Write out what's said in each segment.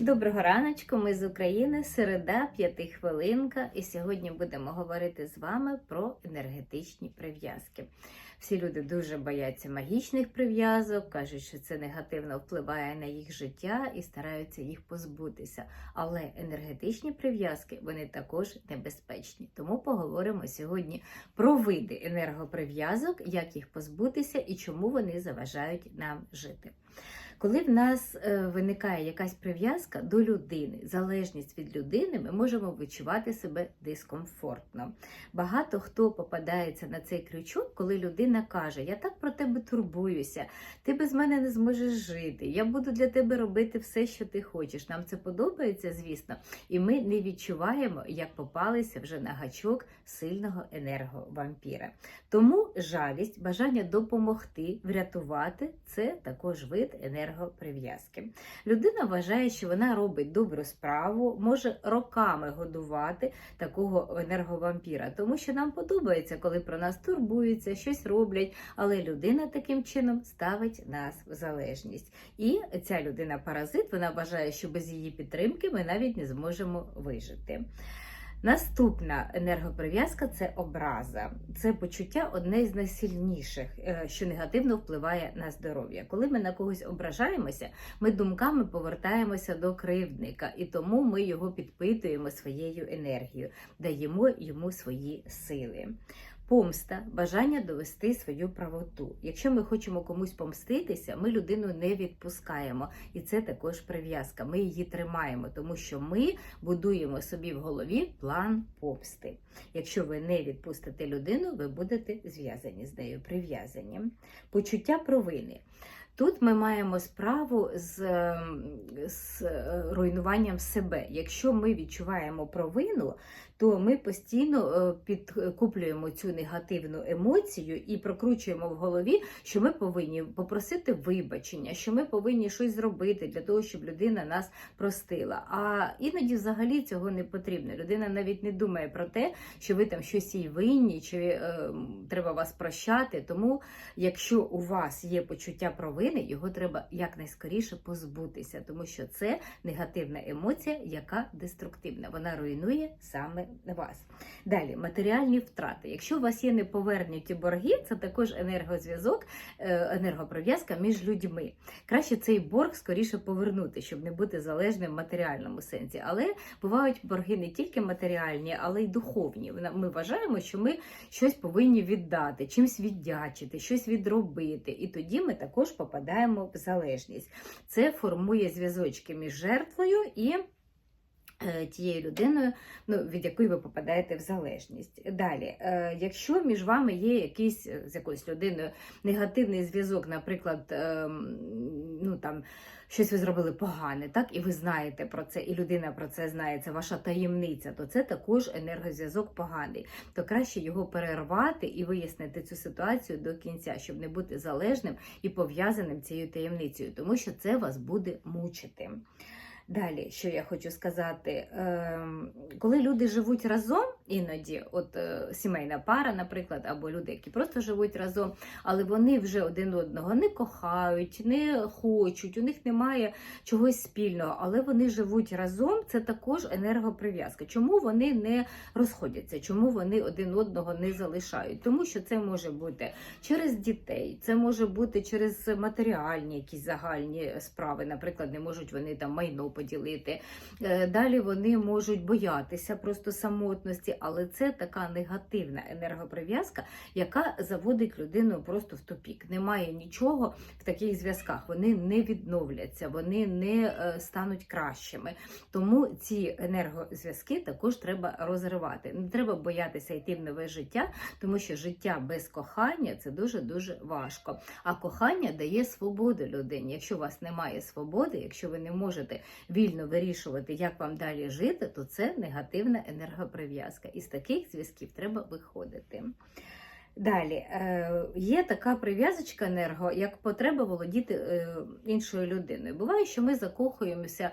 Доброго раночку, ми з України, середа, п'ятихвилинка, і сьогодні будемо говорити з вами про енергетичні прив'язки. Всі люди дуже бояться магічних прив'язок, кажуть, що це негативно впливає на їх життя і стараються їх позбутися. Але енергетичні прив'язки вони також небезпечні. Тому поговоримо сьогодні про види енергоприв'язок, як їх позбутися і чому вони заважають нам жити. Коли в нас е, виникає якась прив'язка до людини, залежність від людини, ми можемо відчувати себе дискомфортно. Багато хто попадається на цей крючок, коли людина каже: Я так про тебе турбуюся, ти без мене не зможеш жити, я буду для тебе робити все, що ти хочеш. Нам це подобається, звісно, і ми не відчуваємо, як попалися вже на гачок сильного енерговампіра. Тому жалість, бажання допомогти, врятувати це також вид енергоприв'язки. Людина вважає, що вона робить добру справу, може роками годувати такого енерговампіра, тому що нам подобається, коли про нас турбуються, щось роблять, але людина таким чином ставить нас в залежність. І ця людина-паразит вона вважає, що без її підтримки ми навіть не зможемо вижити. Наступна енергоприв'язка це образа. Це почуття одне з найсильніших, е, що негативно впливає на здоров'я. Коли ми на когось ображаємося, ми думками повертаємося до кривдника, і тому ми його підпитуємо своєю енергією, даємо йому свої сили. Помста, бажання довести свою правоту. Якщо ми хочемо комусь помститися, ми людину не відпускаємо, і це також прив'язка. Ми її тримаємо, тому що ми будуємо собі в голові план помсти. Якщо ви не відпустите людину, ви будете зв'язані з нею, прив'язані. Почуття провини. Тут ми маємо справу з, ем, з е, руйнуванням себе. Якщо ми відчуваємо провину, то ми постійно е, підкуплюємо цю негативну емоцію і прокручуємо в голові, що ми повинні попросити вибачення, що ми повинні щось зробити для того, щоб людина нас простила. А іноді взагалі цього не потрібно. Людина навіть не думає про те, що ви там щось їй винні, чи е, треба вас прощати. Тому, якщо у вас є почуття провини, його треба якнайскоріше позбутися, тому що це негативна емоція, яка деструктивна. Вона руйнує саме вас. Далі матеріальні втрати. Якщо у вас є неповернуті борги, це також енергозв'язок, е, енергоприв'язка між людьми. Краще цей борг скоріше повернути, щоб не бути залежним в матеріальному сенсі. Але бувають борги не тільки матеріальні, але й духовні. Ми вважаємо, що ми щось повинні віддати, чимось віддячити, щось відробити. І тоді ми також попадаємо в залежність. Це формує зв'язочки між жертвою і. Е, тією людиною, ну, від якої ви попадаєте в залежність. Далі, е, якщо між вами є якийсь е, з якоюсь людиною негативний зв'язок, наприклад, ем, ну там щось ви зробили погане, так, і ви знаєте про це, і людина про це знає, це ваша таємниця, то це також енергозв'язок поганий. То краще його перервати і вияснити цю ситуацію до кінця, щоб не бути залежним і пов'язаним цією таємницею, тому що це вас буде мучити. Далі, що я хочу сказати, ем, коли люди живуть разом, іноді, от е, сімейна пара, наприклад, або люди, які просто живуть разом, але вони вже один одного не кохають, не хочуть, у них немає чогось спільного, але вони живуть разом, це також енергоприв'язка. Чому вони не розходяться? Чому вони один одного не залишають? Тому що це може бути через дітей, це може бути через матеріальні якісь загальні справи. Наприклад, не можуть вони там майно поділити. Е, далі вони можуть боятися просто самотності, але це така негативна енергоприв'язка, яка заводить людину просто в тупік. Немає нічого в таких зв'язках. Вони не відновляться, вони не е, стануть кращими. Тому ці енергозв'язки також треба розривати. Не треба боятися йти в нове життя, тому що життя без кохання це дуже дуже важко. А кохання дає свободу людині. Якщо у вас немає свободи, якщо ви не можете вільно вирішувати, як вам далі жити, то це негативна енергоприв'язка. І із таких зв'язків треба виходити. Далі е, є така прив'язочка енерго, як потреба володіти е, іншою людиною. Буває, що ми закохуємося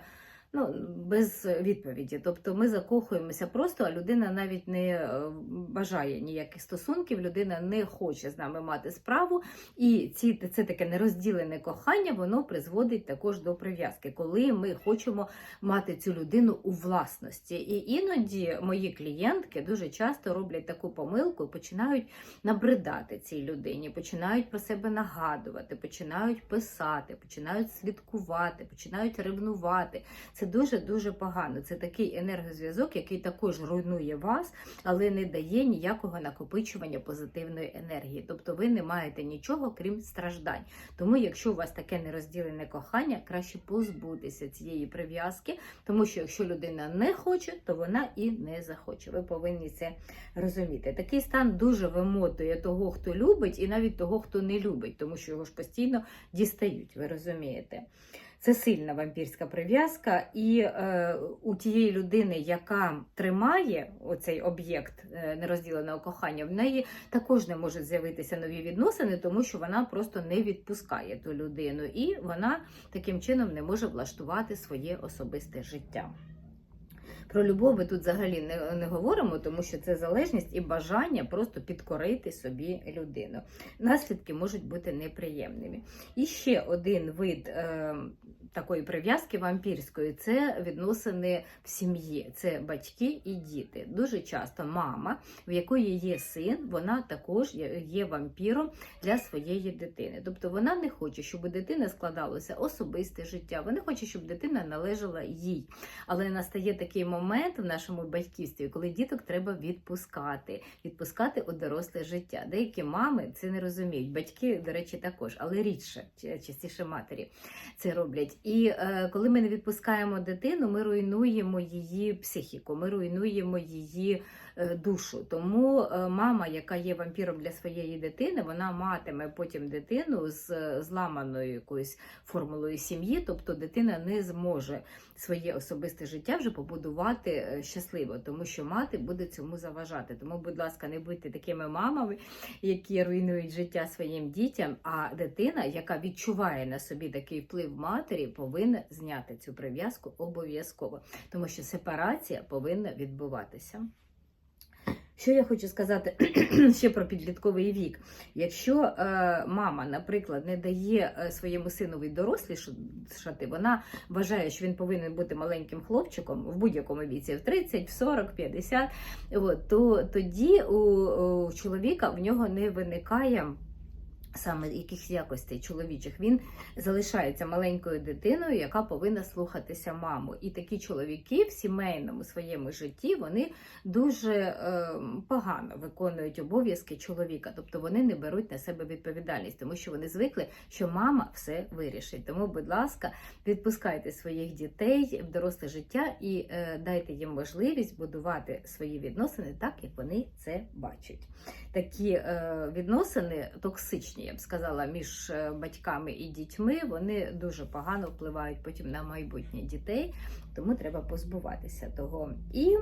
ну, без відповіді. Тобто ми закохуємося просто, а людина навіть не е, бажає ніяких стосунків, людина не хоче з нами мати справу. І ці, це таке нерозділене кохання, воно призводить також до прив'язки, коли ми хочемо мати цю людину у власності. І іноді мої клієнтки дуже часто роблять таку помилку і починають набридати цій людині, починають про себе нагадувати, починають писати, починають слідкувати, починають ревнувати. Це дуже-дуже погано. Це такий енергозв'язок, який також руйнує вас, але не дає ніякого накопичування позитивної енергії. Тобто ви не маєте нічого, крім страждань. Тому, якщо у вас таке нерозділене кохання, краще позбутися цієї прив'язки, тому що якщо людина не хоче, то вона і не захоче. Ви повинні це розуміти. Такий стан дуже вимотує того, хто любить, і навіть того, хто не любить, тому що його ж постійно дістають. Ви розумієте? Це сильна вампірська прив'язка, і е, у тієї людини, яка тримає оцей об'єкт е, нерозділеного кохання, в неї також не можуть з'явитися нові відносини, тому що вона просто не відпускає ту людину, і вона таким чином не може влаштувати своє особисте життя. Про любов ми тут взагалі не, не говоримо, тому що це залежність і бажання просто підкорити собі людину. Наслідки можуть бути неприємними. І ще один вид е, такої прив'язки вампірської це відносини в сім'ї, це батьки і діти. Дуже часто мама, в якої є син, вона також є, вампіром для своєї дитини. Тобто вона не хоче, щоб у дитини складалося особисте життя, вона хоче, щоб дитина належала їй. Але настає такий момент в нашому батьківстві, коли діток треба відпускати, відпускати у доросле життя. Деякі мами це не розуміють. Батьки, до речі, також, але рідше, частіше матері це роблять. І е, коли ми не відпускаємо дитину, ми руйнуємо її психіку, ми руйнуємо її душу. Тому е, мама, яка є вампіром для своєї дитини, вона матиме потім дитину з е, зламаною якоюсь формулою сім'ї, тобто дитина не зможе своє особисте життя вже побудувати е, щасливо, тому що мати буде цьому заважати. Тому, будь ласка, не будьте такими мамами, які руйнують життя своїм дітям. А дитина, яка відчуває на собі такий вплив матері, повинна зняти цю прив'язку обов'язково, тому що сепарація повинна відбуватися. Що я хочу сказати ще про підлітковий вік? Якщо е, мама, наприклад, не дає е, своєму синові дорослішати, вона вважає, що він повинен бути маленьким хлопчиком в будь-якому віці, в 30, в 40, 50, от, то тоді у, у чоловіка в нього не виникає. Саме якихось якостей чоловічих він залишається маленькою дитиною, яка повинна слухатися маму. І такі чоловіки в сімейному своєму житті вони дуже е, погано виконують обов'язки чоловіка, тобто вони не беруть на себе відповідальність, тому що вони звикли, що мама все вирішить. Тому, будь ласка, відпускайте своїх дітей в доросле життя і е, дайте їм можливість будувати свої відносини так, як вони це бачать. Такі е, відносини токсичні я б сказала, між е, батьками і дітьми, вони дуже погано впливають потім на майбутнє дітей, тому треба позбуватися того. І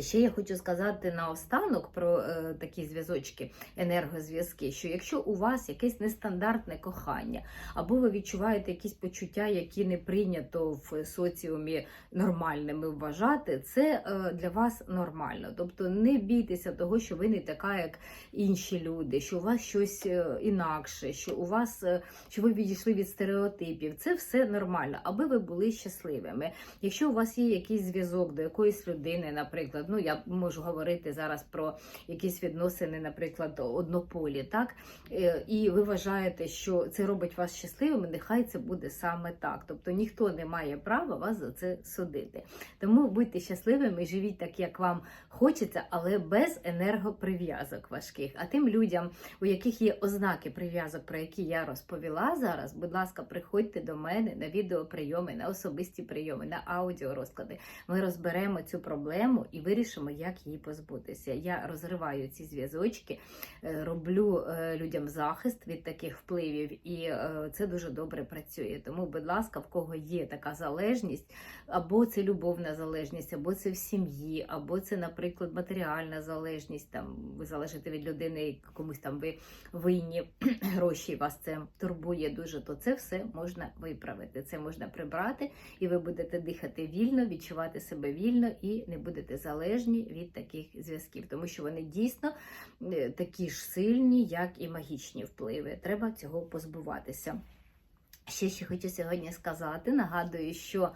Ще я хочу сказати наостанок про е, такі зв'язочки, енергозв'язки, що якщо у вас якесь нестандартне кохання, або ви відчуваєте якісь почуття, які не прийнято в соціумі нормальними вважати, це е, для вас нормально. Тобто не бійтеся того, що ви не така, як інші люди, що у вас щось е, інакше, що у вас е, що ви відійшли від стереотипів. Це все нормально, аби ви були щасливими. Якщо у вас є якийсь зв'язок до якоїсь людини, наприклад ну я можу говорити зараз про якісь відносини, наприклад, однополі, так е, і ви вважаєте, що це робить вас щасливими, нехай це буде саме так. Тобто ніхто не має права вас за це судити. Тому будьте щасливими, живіть так, як вам хочеться, але без енергоприв'язок важких. А тим людям, у яких є ознаки прив'язок, про які я розповіла зараз, будь ласка, приходьте до мене на відеоприйоми, на особисті прийоми, на аудіорозклади. Ми розберемо цю проблему і вирішимо, як її позбутися. Я розриваю ці зв'язочки, е, роблю е, людям захист від таких впливів, і е, це дуже добре працює. Тому, будь ласка, в кого є така залежність, або це любовна залежність, або це в сім'ї, або це, наприклад, матеріальна залежність. Там ви залежите від людини, комусь там ви винні гроші, вас це турбує дуже. То це все можна виправити. Це можна прибрати, і ви будете дихати вільно, відчувати себе вільно і не будете залежні від таких зв'язків, тому що вони дійсно е, такі ж сильні, як і магічні впливи. Треба цього позбуватися. Ще що хочу сьогодні сказати. Нагадую, що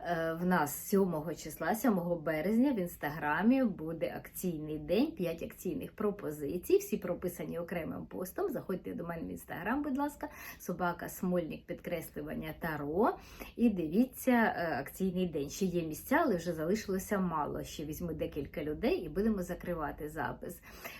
е, в нас 7 числа, 7 березня в інстаграмі буде акційний день, 5 акційних пропозицій. Всі прописані окремим постом. Заходьте до мене в інстаграм, будь ласка, собака Смольник підкреслювання Таро. І дивіться е, акційний день. Ще є місця, але вже залишилося мало. Ще візьму декілька людей і будемо закривати запис.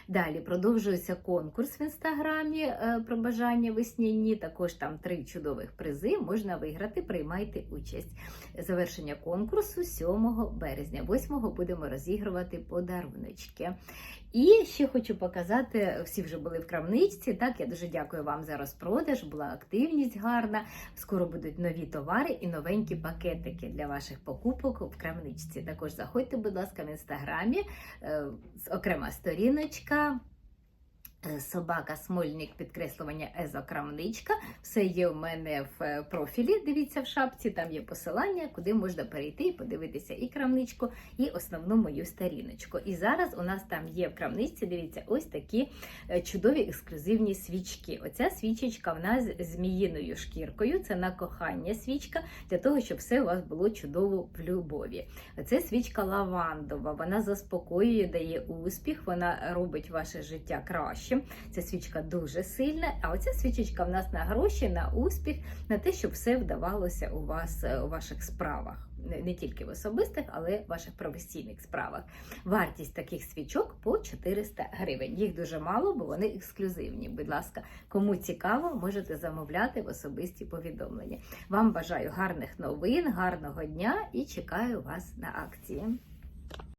Далі продовжується конкурс в інстаграмі е, про бажання весняні. Також там три чудових призи можна виграти. Приймайте участь. Завершення конкурсу 7 березня. 8 будемо розігрувати подаруночки. І ще хочу показати, всі вже були в крамничці. Так, я дуже дякую вам за розпродаж, була активність гарна. Скоро будуть нові товари і новенькі пакетики для ваших покупок в крамничці. Також заходьте, будь ласка, в інстаграмі, е, окрема сторіночка. Е, Собака Смольник підкреслювання Езокрамничка. Все є у мене в е, профілі. Дивіться в шапці, там є посилання, куди можна перейти і подивитися і крамничку, і основну мою сторіночку. І зараз у нас там є в крамничці, дивіться, ось такі е, чудові ексклюзивні свічки. Оця свічечка в нас з зміїною шкіркою. Це на кохання свічка, для того, щоб все у вас було чудово в любові. Це свічка лавандова, вона заспокоює, дає успіх, вона робить ваше життя кращим. Ця свічка дуже сильна. А оця свічечка в нас на гроші, на успіх, на те, щоб все вдавалося у вас е, у ваших справах. Не- тільки в особистих, але в ваших професійних справах. Вартість таких свічок по 400 гривень. Їх дуже мало, бо вони ексклюзивні. Будь ласка, кому цікаво, можете замовляти в особисті повідомлення. Вам бажаю гарних новин, гарного дня і чекаю вас на акції.